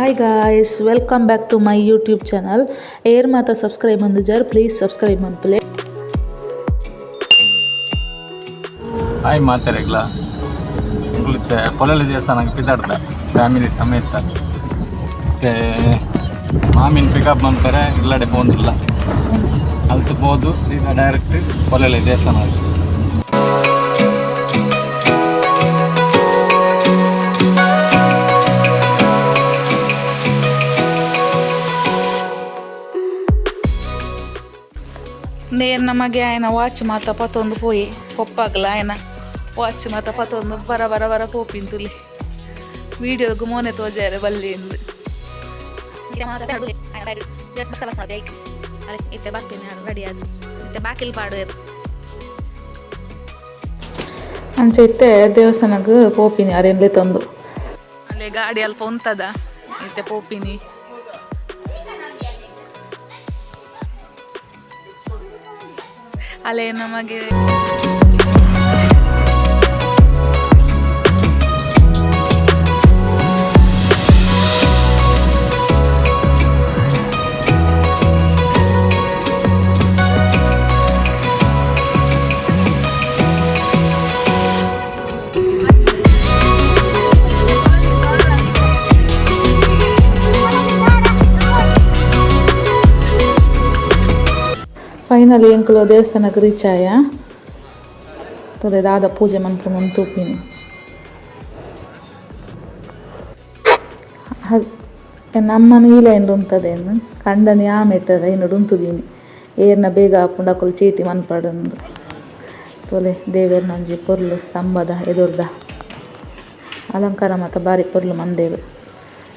Hi guys welcome back to my YouTube channel air ಮಾತಾ subscribe ಮಂದಿಜಾರ್ please subscribe ಮನ್ಪುಲೆ hi ಮಾತಾಡಿಗಳ ಕುಳಿತೆ ಪೊಲಲ ದೇವಸ್ಥಾನಕ್ಕೆ ಬಿದ್ದಾಡ್ತೆ ಫ್ಯಾಮಿಲಿ ಸಮೇತ ಮತ್ತೆ ಮಾಮಿನ ಪಿಕಪ್ ಮಾಡ್ತಾರೆ ಇಲ್ಲಡೆ ಬಂದಿಲ್ಲ ಅಲ್ತು ಬೋದು ಸೀದಾ ಡೈರೆಕ್ಟ್ ಪೊಲಲಿ ದೇವಸ್ಥಾನ ನೇನು ನಮಗೆ ಆಯ್ನ ವಾಚ್ ಮಾತ ಪತೊಂದು ಪೋಯಿ. ಪೊಪ್ಪಾಗಲ ಆಯ್ನ ವಾಚ್ ಮಾತ ಪತೊಂದು ಬರ ಬರ ಬರ ಪೋಪಿಂತುಲಿ. ವೀಡಿಯೋಗು ಮೋನೆ ತೋಜಾರೆ ಬಲ್ಲಿ ಎಂದು ಇತ್ತೆ ಬರ್ತೀನಿ ರೆಡಿ ಆದ ಇತ್ತೆ ಬಾಕಿಲ್ ಪಾಡುವರು ಅಂಚ ಇತ್ತೆ ದೇವಸ್ಥಾನಕ್ಕೆ ಪೋಪಿನಿ ಅರೆನ್ಲೆ ತಂದು. ಅಲ್ಲೇ ಗಾಡಿ ಅಲ್ಪ ಉಂಟದ ಇತ್ತೆ ಪೋಪಿನಿ. ಅಲ್ಲೇ ನಮಗೆ ಫೈನಲಿ ಎಂಕುಲು ದೇವಸ್ಥಾನಕ್ಕೆ ರೀಚ್ ಆಯ ಪೂಜೆ ಮಂತ್ರ ಮುಂದೆ ತೂಪಿನಿ ನಮ್ಮನ ಈಲೆಂಡು ಉಂತದೇನು ಕಂಡನಿ ಆಮೆಟ್ಟದ ಇನ್ನಡು ಉಂತುದೀನಿ ಏರ್ನ ಬೇಗ ಪುಂಡಕೊಲ್ ಚೀಟಿ ಮನ್ಪಡಂದು ತೊಲೆ ದೇವೇರ್ನ ಒಂಜಿ ಪೊರ್ಲು ಸ್ತಂಭದ ಎದುರ್ದ ಅಲಂಕಾರ ಮತ್ತು ಬಾರಿ ಪೊರ್ಲು ಮಂದೇವು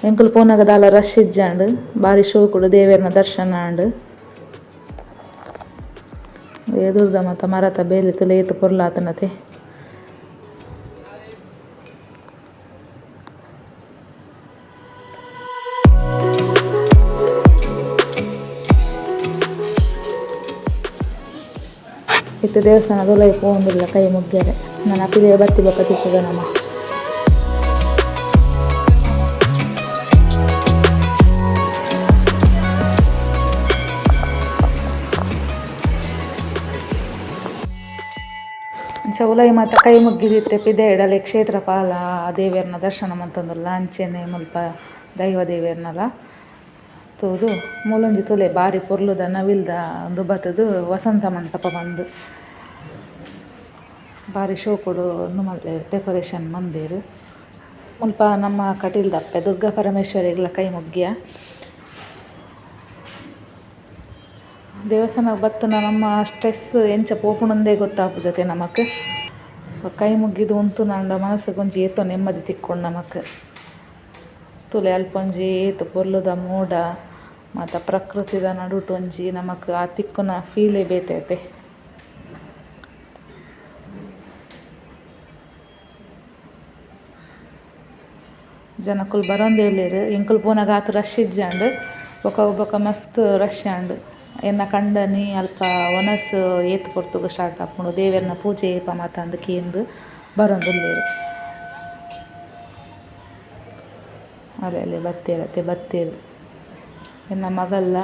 ಎಂಕುಲು ಪೋನಗದಾಲ ರಶ್ ಇಜ್ಜಾಂಡು ಬಾರಿ ಶೋಕುಡು ದೇವೇರ್ನ ದರ್ಶನ ಆಂಡು ಎದುರ್ದ ಮಾತ ಮರತ ಬೇಲಿ ತುಲೆ ಏತು ಪೊರ್ಲಾತನತೆ. ಇತ್ತು ದೇವಸ್ಥಾನ ದೊಲೈ ಪೋಂದಿಲ್ಲ ಕೈ ಮುಗ್ಗ್ಯಾರೆ. ನಾನು ಅಪಿಲೇ ಬತ್ತಿ ಬಕ್ಕ ತಿಕ್ಕದ ನಮ್ಮ ಚೌಲೈ ಮಾತ ಕೈ ಮುಗ್ಗಿದಿತ್ತೆ ಪಿದೆ ಇಡಲೆ ಕ್ಷೇತ್ರಪಾಲ ದೇವಿಯರ್ನ ದರ್ಶನ ಮಂತಂದುಲ್ಲ ಅಂಚೆನೆ ಮುಲ್ಪ ದೈವ ದೇವಿಯರ್ನಲ್ಲ ತೂದು ಮೂಲೊಂಜಿ ತುಲೆ ಬಾರಿ ಪೊರ್ಲುದ ನವಿಲ್ದ ಒಂದು ಬತ್ತದು ವಸಂತ ಮಂಟಪ ಬಂದು. ಬಾರಿ ಶೋಕುಡು ಒಂದು ಮಲ್ಲೆ ಡೆಕೋರೇಷನ್ ಮಂದಿರು. ಮುಲ್ಪ ನಮ್ಮ ಕಟೀಲ್ದಪ್ಪೆ ದುರ್ಗಾ ಪರಮೇಶ್ವರಿಗೆಲ್ಲ ಕೈ ಮುಗ್ಗಿಯ ದೇವಸ್ಥಾನಕ್ಕೆ ಬತ್ತನ ನಮ್ಮ ಸ್ಟ್ರೆಸ್ ಎಂಚ ಪೋಪುಣಂದೇ ಗೊತ್ತಾಪು ಜೊತೆ ನಮಕ್. ಕೈ ಮುಗಿದು ಉಂತು ನಾಂಡ ಮನಸ್ಸಿಗೊಂಜಿ ಏತೋ ನೆಮ್ಮದಿ ತಿಕ್ಕೊಂಡು ನಮಕ್. ತುಲೆ ಅಲ್ಪೊಂಜಿ, ಏತು ಪೊರ್ಲುದ ಮೋಡ ಮತ್ತು ಪ್ರಕೃತಿದ ನಡುಟು ಒಂಜಿ ನಮಕ್ ಆ ತಿಕ್ಕುನ ಫೀಲೇ ಬೇತೈತೆ. ಜನಕ್ಕುಲು ಬರೋಂದೇ ಇಂಕುಲು ಪೋನಾಗ ಆತು ರಶ್ ಇಜ್ಜಾಂಡ್ ಬೊಕ ಬೊಕ ಮಸ್ತ್ ರಶ್ ಆಂಡ್. ಎನ್ನ ಕಂಡನಿ ಅಲ್ಪ ಒನಸ್ ಏತ್ ಕೊಡ್ತುಗ ಸ್ಟಾರ್ಟ್ ಆಪುಂಡು. ದೇವೆರ್ನ ಪೂಜೆ ಏಪ ಮಾತ ಅಂದು ಕೇಂದು ಬರೋದು ಅಲೆ ಅಲೆ ಬತ್ತೇರು ಎನ್ನ ಮಗಲ್ಲ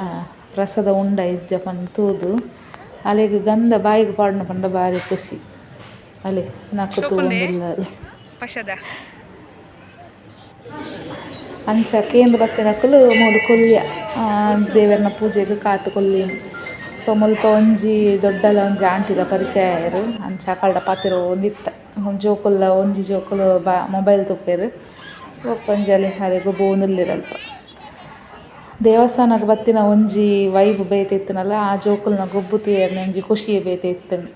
ಪ್ರಸಾದ ಉಂಡ ಇಜ್ಜ ತೂದು. ಅಲ್ಲಿಗೆ ಗಂಧ ಬಾಯಿಗೆ ಪಾಡ್ನ ಪಂಡ ಬಾರಿ ಖುಷಿ. ಅಲೆ ನಕ್ಕು ತೂಲ್ಲ ಅಲ್ಲಿ ಪಶದ ಅಂಚ ಕೇಂದ್ರ ಬತ್ತಿನಕ್ಕಲು ಮೂಲು ಕೊಲ್ಯ ದೇವೆರ್ನ ಪೂಜೆಗ್ ಕಾತು ಕೊಲ್ಲಿನಿ ಸೊ ಮುಲ್ಪ ಒಂಜಿ ದೊಡ್ಡಲ ಒಂಜಿ ಆಂಟಿದ ಪರಿಚಯ ಆಯೆರ್ ಅಂಚ ಅಕಲ್ಡ ಪಾತೆರ ಒಂದಿತ್ತ. ಜೋಕುಲ್ಲ ಒಂಜಿ ಜೋಕುಲು ಬಾ, ಮೊಬೈಲ್ ತುಪ್ಪೆರ್. ಒಪ್ಪೊಂಜಲಿ ಅದೇ ಗೊಬ್ಬೊಂದುಲ್ಲೆರ್ ಅಲ್ಪ ದೇವಸ್ಥಾನಗ್ ಬತ್ತಿನ ಒಂಜಿ ವೈಬ್ ಬೇತೆ ಇತ್ತನಲ್ಲ, ಆ ಜೋಕುಲ್ನ ಗೊಬ್ಬು ತೂಯೆರ್ನ ಒಂಜಿ ಖುಷಿಯೇ ಬೇತೆ ಇತ್ತಂಡ್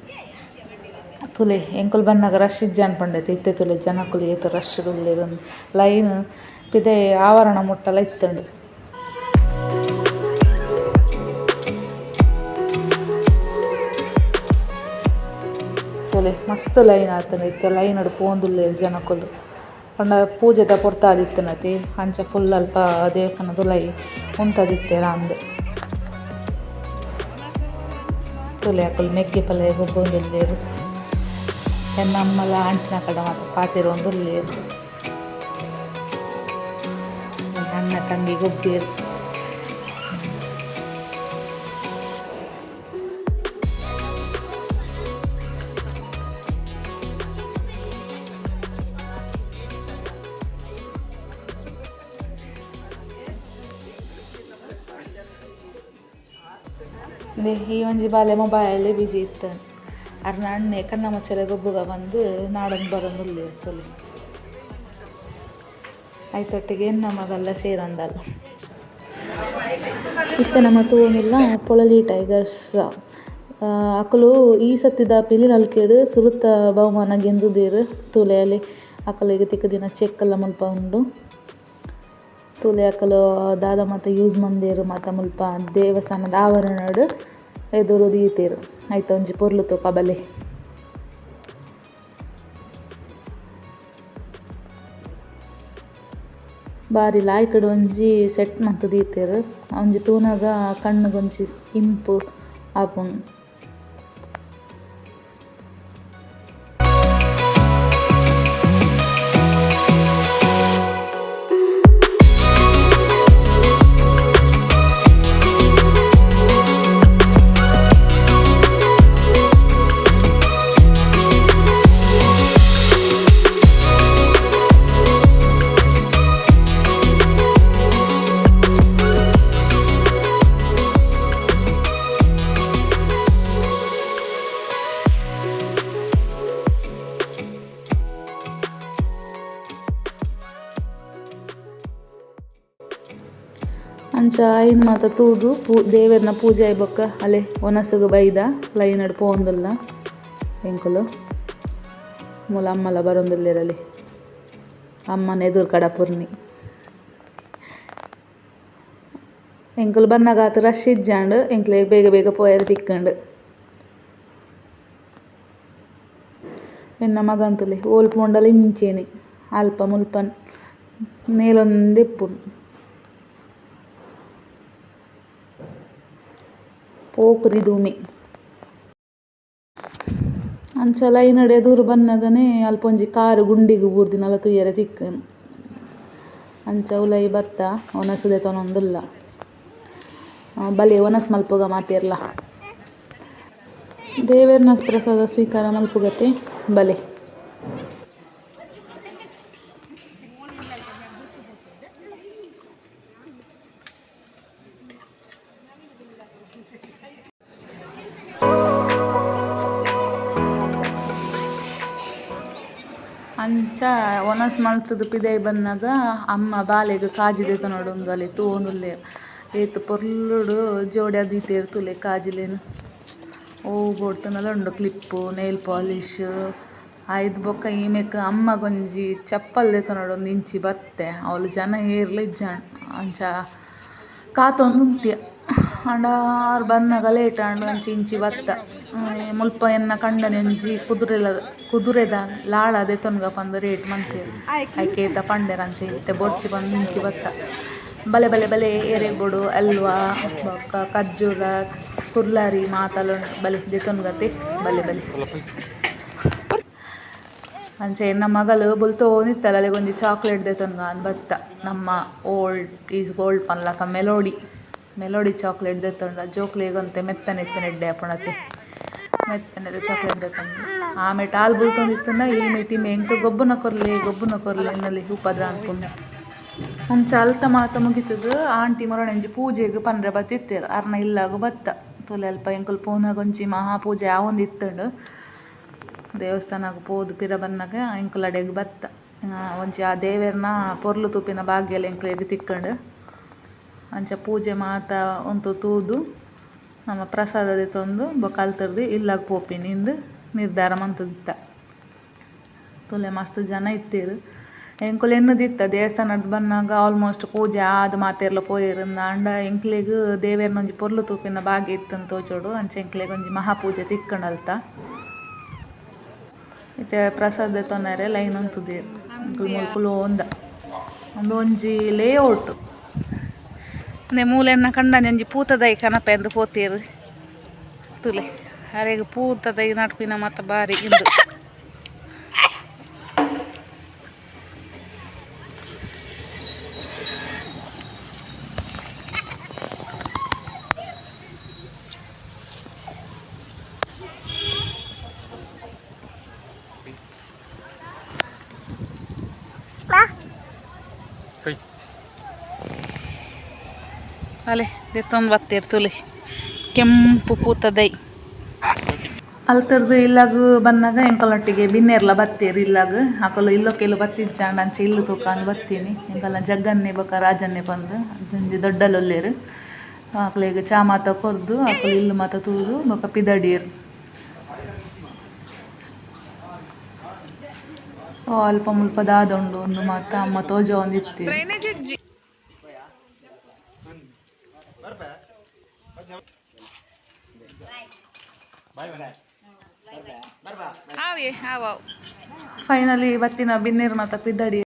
ತುಲೆ, ಎಂಕುಲು ಬನ್ನಾಗ ರಶ್ ಇಜ್ಜಾನ್ ಪಂಡೈತೆ ಇತ್ತೆ ತುಲೆ, ಜನಕುಲು ಏತು ರಶ್ ಉಲ್ಲೆರ್ ಲೈನ್ ಪಿದೆ ಆವರಣ ಮುಟ್ಟಲ ಇತ್ತುಂಡು. ತೊಲೆ ಮಸ್ತ್ ಲೈನ್ ಆತನ ಇತ್ತೆ ಲೈನ್ ಅಡು ಪೋಂದುಲ್ಲೆರ್ ಜನಕ್ಕುಲು ಪಂಡ ಪೂಜೆದ ಪೊರ್ತಾದಿತ್ತನತಿ ಅಂಚ ಫುಲ್ ಅಲ್ಪ ದೇವಸ್ಥಾನದ ಲೈ ಉಂಟದಿತ್ತೆ ಅಂದ್ ತುಲೆ ಹಾಕಲು ಮೆಕ್ಕೆ ಪಲ್ಲೆ ಗೊಬ್ಬೊಂದುಲ್ಲೆರ್. ಎನ್ನ ಆಂಟಿನ ಕಡೆ ಮಾತ ಪಾತೆರ್ ಒಂದುಲ್ಲೆರ್ ಅಣ್ಣ ತಂಗಿ ಗೊಬ್ಬೀರು ದೇ ಈ ಒಂಜಿ ಬಾಲೆ ಮೊಬೈಲ್ ಬಿಸಿ ಇತ್ತು ಅಣ್ಣೆ ಕಣ್ಣ ಮುಚ್ಚಲೆ ಗೊಬ್ಬುಗ ಬಂದು ನಾಡೊಂದು ಬರೋದು ಇರ್ತಲೆ ಆಯ್ತೊಟ್ಟಿಗೆ ನಮಗಲ್ಲ ಸೇರಂದಲ್ಲ. ಇತ್ತ ನಮ್ಮ ತೂನಿಲ್ಲ ಪೊಳಲಿ ಟೈಗರ್ಸ್. ಅಕಲು ಈ ಸತ್ತಿದ ಪಿಲಿ ನಲ್ಕೇಡು ಸುರುತ್ತ ಬಹುಮಾನ ಗೆಂದುದೀರು ತೂಲೆಯಲ್ಲಿ. ಅಕಲಿಗೆ ತಿಕ್ಕ ದಿನ ಚೆಕ್ಕಲ್ಲ ಮುಲ್ಪ ಉಂಡು ತೂಲೆ ಅಕಲು ದಾದ ಮಾತ ಯೂಸ್ ಮಂದೆರ್, ಮಾತ ಮುಲ್ಪ ದೇವಸ್ಥಾನದ ಆವರಣಡ್ ಎದುರು ದೀತೀರು. ಆಯ್ತು ಒಂಜಿ ಪೊರ್ಲು ತೂಕ ಬಲೆ. ಬಾರಿ ಲಾಯ್ಕಡ್ ಒಂಜಿ ಸೆಟ್ ಮಂತ್ ದೀತೆರ್ ಒಂಜಿ ತೂನಗ ಕಣ್ಣುಗೊಂಜಿ ಇಂಪು ಆಪುಂಡು. ಅಂಚ ಐನ್ ಮಾತ ತೂದು, ಪೂ, ದೇವೆರ್ನ ಪೂಜೆ ಆಯ್ಬೊಕ್ಕ ಅಲೆ ಒನಸಗ್ ಬೈದ, ಲೈನಡ್ ಪೋಂದುಲ್ಲ ಎಂಕುಲು, ಮೂಲ ಅಮ್ಮಲ ಬರೊಂದುಲ್ಲೆರಲಿ. ಅಮ್ಮನ ಎದುರು ಕಡ ಪುರ್ನಿ ಎಂಕುಲು ಬನ್ನಗಾತು ರಶ್ ಇಜ್ಜಾಂಡು ಎಂಕ್ಲೆಗ್ ಬೇಗ ಬೇಗ ಪೋಯರ್ ತಿಕ್ಕಂಡು. ಎನ್ನ ಮಗಂತುಲೆ, ಓಲ್ಪು ಮೊಂಡಲ ಇಂಚೇನೆ ಅಲ್ಪ ಮುಲ್ಪನ್, ನೇಲೊಂದಿಪ್ಪುನು. ಪೋಪುರಿ ಧೂಮಿ ಅಂಚ ನಡೆ ದೂರ ಬನ್ನಗನೆ ಅಲ್ಪೊಂಜಿ ಕಾರು ಗುಂಡಿಗೆ ಬೂರ್ದಿನಲ ತುಯ್ಯರೆ ತಿಕ್ಕ ಅಂಚ ಉಲೈ ಬತ್ತ, ಒನಸದೆ ತೊನೊಂದುಲ್ಲ. ಬಲೆ ಒನಸ್ ಮಲ್ಪುಗ ಮಾತೆರ್ಲ. ದೇವೇರ್ನ ಪ್ರಸಾದ ಸ್ವೀಕಾರ ಮಲ್ಪುಗತೆ ಬಲೆ. ಅಂಚ ಒನಸ್ ಮಲ್ತುದ್ ಪಿದೈ ಬನ್ನಗ ಅಮ್ಮ ಬಾಲೆಗ್ ಕಾಜಿದೆ ನೋಡೊಂದು ಅಲ್ಲಿ ತೂಂದುಲ್ಲೆ ಏತ್ ಪೊರ್ಲುಡು ಜೋಡಿ ಅದೀತೆರ್ ತುಲೆ ಕಾಜಿಲೇನು ಓ ಬೋಡ್ತನಲ ಉಂಡು ಕ್ಲಿಪ್ಪು, ನೈಲ್ ಪಾಲಿಶ್, ಆಯ್ದು ಬೊಕ್ಕ ಈಮೆಕ್ ಅಮ್ಮಗೊಂಜಿ ಚಪ್ಪಲ್ ದೆತೊನೊಡೊಂದು ಇಂಚಿ ಬತ್ತೆ. ಅವಳು ಜನ ಏರ್ಲ ಇಜ್ಜ ಅಂಚ ಕಾತೊಂದು ಉಂತ್ಯ ಆಂಡ ಆರ್ ಲೇಟ್ ಆಂಡ್ ಒಂಚಿ ಇಂಚಿ ಬತ್ತ ಮುಲ್ಪ ಎನ್ನ ಕಂಡನೆ ಒಂಜಿ ಕುದುರೆಲ, ಕುದುರೆದ ಲಾಳ ದೆತೊನ್ಗ ಪಂದ್ ರೇಟ್ ಮಂತೆರ್ ಐಕೆ ಏತ ಪಂಡೆರ್ ಅಂಚ ಇತ್ತೆ, ಬೊರ್ಚಿ ಬಂದು ಇಂಚಿ ಬತ್ತ ಬಲೆ ಬಲೆ ಬಲೆ ಎರೆಗುಡು, ಅಲ್ವಾ, ಬೊಕ್ಕ ಖರ್ಜೂರ ಕುರ್ಲಾರಿ ಮಾತಲು ಬಲೆ ದೆತೊನ್ಗತೆ ಬಲೆ ಬಲೆ. ಅಂಚೆ ನಮ್ಮ ಮಗಳು ಬುಲ್ತೋ ನಿತ್ತಲ ಅಲ್ಲಿಗೆ ಒಂಜಿ ಚಾಕ್ಲೇಟ್ ಅಂದ್ ಬತ್ತ ನಮ್ಮ ಓಲ್ಡ್ ಈಸ್ ಗೋಲ್ಡ್ ಪನ್ಲಕ ಮೆಲೋಡಿ ಮೆಲೋಡಿ ಚಾಕ್ಲೇಟ್ ದೆತೊಂಡ ಜೋಕ್ಲೆಗೊಂತೆ ಮೆತ್ತನೆ ಇತ್ತನೆ ಎಡ್ಡೆ ಆಪುಣತೆ ಮೆತ್ತನೆದ ಚಾಕ್ಲೇಟ್ ದೆತ್ತೊಂಡು ಆಮೆ ಟಾಲ್ ಬುಲ್ತೊಂದು ಬುಲ್ತೊಂದಿತ್ತುಂಡ ಈ ಮೀಟಿ ಎಂಕ ಗೊಬ್ಬುನ ಕೊರ್ಲೆ ಗೊಬ್ಬುನ ಕೊರ್ಲೆ ಎನ್ನಲಿ ಉಪದ್ರ ಅನ್ಕೊಂಡು. ಅಂಚ ಅಲ್ತ ಮಾತ ಮುಗಿತದ. ಆಂಟಿ ಮೊರಣ ಒಂಜಿ ಪೂಜೆಗ್ ಪನ್ರೆ ಬತ್ತಿತ್ತೆರ್. ಅರ್ನ ಇಲ್ಲಾಗ ಬತ್ತ. ತುಲೆ ಅಲ್ಪ ಎಂಕಲ್ ಪೋನಾಗ ಒಂಜಿ ಮಹಾ ಪೂಜೆ ಆವೊಂದು ಇತ್ತುಂಡು. ದೇವಸ್ಥಾನಗ್ ಪೋದು ಪಿರ ಬನ್ನಾಗ ಎಂಕಲ್ ಅಡೆಗೆ ಬತ್ತ. ಒಂಜಿ ಆ ದೇವೇರ್ನ ಪೊರ್ಲು ತೂಪಿನ ಭಾಗ್ಯಲ ಎಂಕ್ಲೆಗ್ ತಿಕ್ಕಂಡು. ಅಂಚ ಪೂಜೆ ಮಾತ ಒಂತು ತೂದು ನಮ್ಮ ಪ್ರಸಾದ ಬಕಾಲ್ ಬೊಕ ಇಲ್ಲಾಗ ಪೋಪಿನಿ ಇಂದು ನಿರ್ಧಾರ ಮಂತದಿತ್ತ. ತುಲೆ ಮಸ್ತ್ ಜನ ಇತ್ತೆರ್. ಎಂಕುಲು ಎನ್ನುದಿತ್ತ ದೇವಸ್ಥಾನದ ಬಂದಾಗ ಆಲ್ಮೋಸ್ಟ್ ಪೂಜೆ ಆದ ಮಾತೆರ್ಲ ಪೋಯೆರಂದ ಅಂಡ ಎಂಕ್ಲೆಗ್ ದೇವೆರ್ನ ಒಂಜಿ ಪೊರ್ಲು ತೂಪಿನ ಭಾಗ್ಯ ಇತ್ತಂತ ತೋಚೋಡು ಅಂಚ ಎಂಕ್ಲೆಗ್ ಒಂಜಿ ಮಹಾಪೂಜೆ ತಿಕ್ಕಂಡಲ್ತ. ಇತ್ತೆ ಪ್ರಸಾದ ತೊನ್ನರೆ ಲೈನ್ ಎಂಕುಲು ಮುಲ್ಕುಲು ಒಂದ. ಒಂದು ಒಂಜಿ ಲೇಔಟ್ ಅಂದೆ ಮೂಲೆನ್ನ ಪೂತದೈ ಕನಪ ಎಂದು ಪೋತೇರು ತುಲೆ ಅರೆಗ್ ಪೂತದೈ ನಡ್ಪಿನ ಮಾತ ಬಾರಿ ಇಂದು. ಅಲೆ ದಿತ್ತೊಂದು ಬತ್ತಿರ್ತುಲಿ ಕೆಂಪು ಪೂತದೈ ಅಲ್ತರ್ದು ಇಲ್ಲಾಗ ಬಂದಾಗ ಎಂಕಲೊಟ್ಟಿಗೆ ಬಿನ್ನೇರ್ಲ ಬತ್ತೀರಿ ಇಲ್ಲಾಗ. ಹಾಕಲು ಇಲ್ಲೊಕ್ಕೆಲ್ಲ ಬತ್ತಿಜ್ಜಾಂಡ ಅಂಚೆ ಇಲ್ಲು ತೂಕಂದು ಬತ್ತೀನಿ. ಎಂಕಲ್ಲ ಜಗ್ಗನ್ನೆ ಬೊಕ ರಾಜನ್ನೆ ಬಂದು ಅದೊಂದು ದೊಡ್ಡಲೊಲ್ಲೇರು ಆಕಲಿಗೆ ಚಾ ಮಾತ ಕೊರ್ದು ಆಕಲು ಇಲ್ಲು ಮಾತ ತೂದು ಬೊಕ ಪಿದಡಿಯರು. ಸೊ ಅಲ್ಪ ಮುಲ್ಪ ದಾದೊಂಡು ಒಂದು ಮಾತ ಅಮ್ಮ ತೋಜ ಒಂದು ಹಾವ ಫೈನಲಿ ಇವತ್ತಿನ ಬಿನ್ನೇರು ಮಾತ ಪಿದ್ದಡಿ.